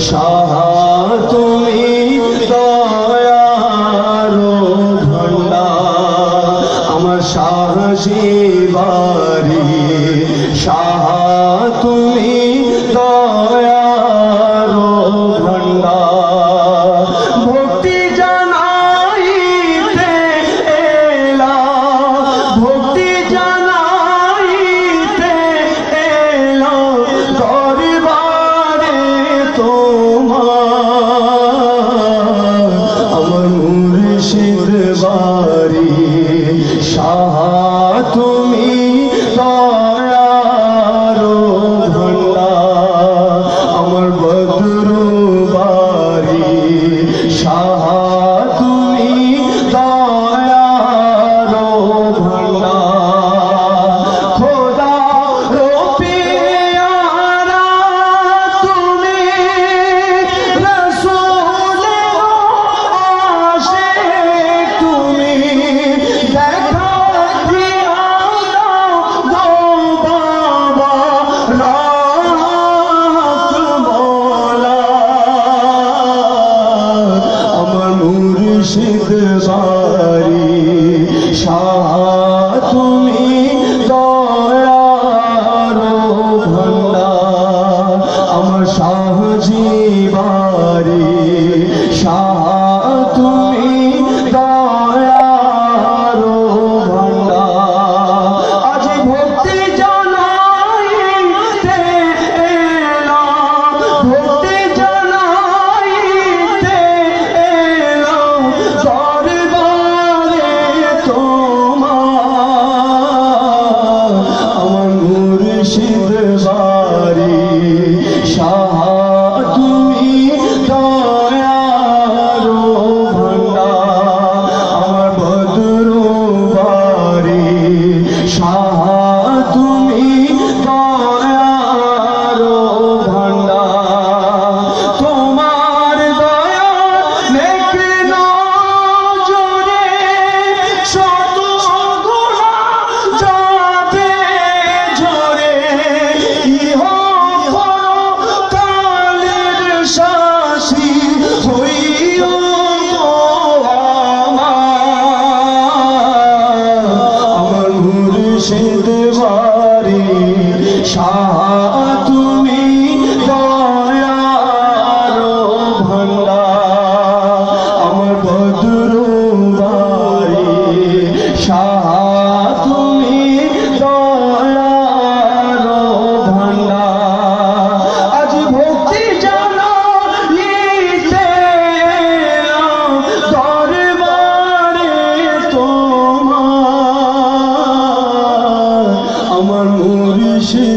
সাহা তুমি দয়ারো আমার তুমি দয়া باری شاہ تمہیں Oh.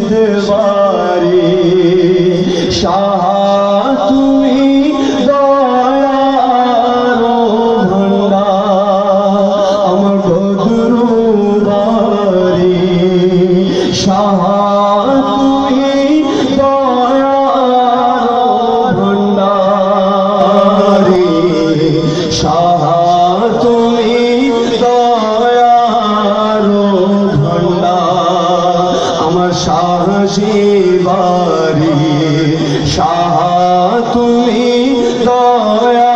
दे شاہ तूं 너야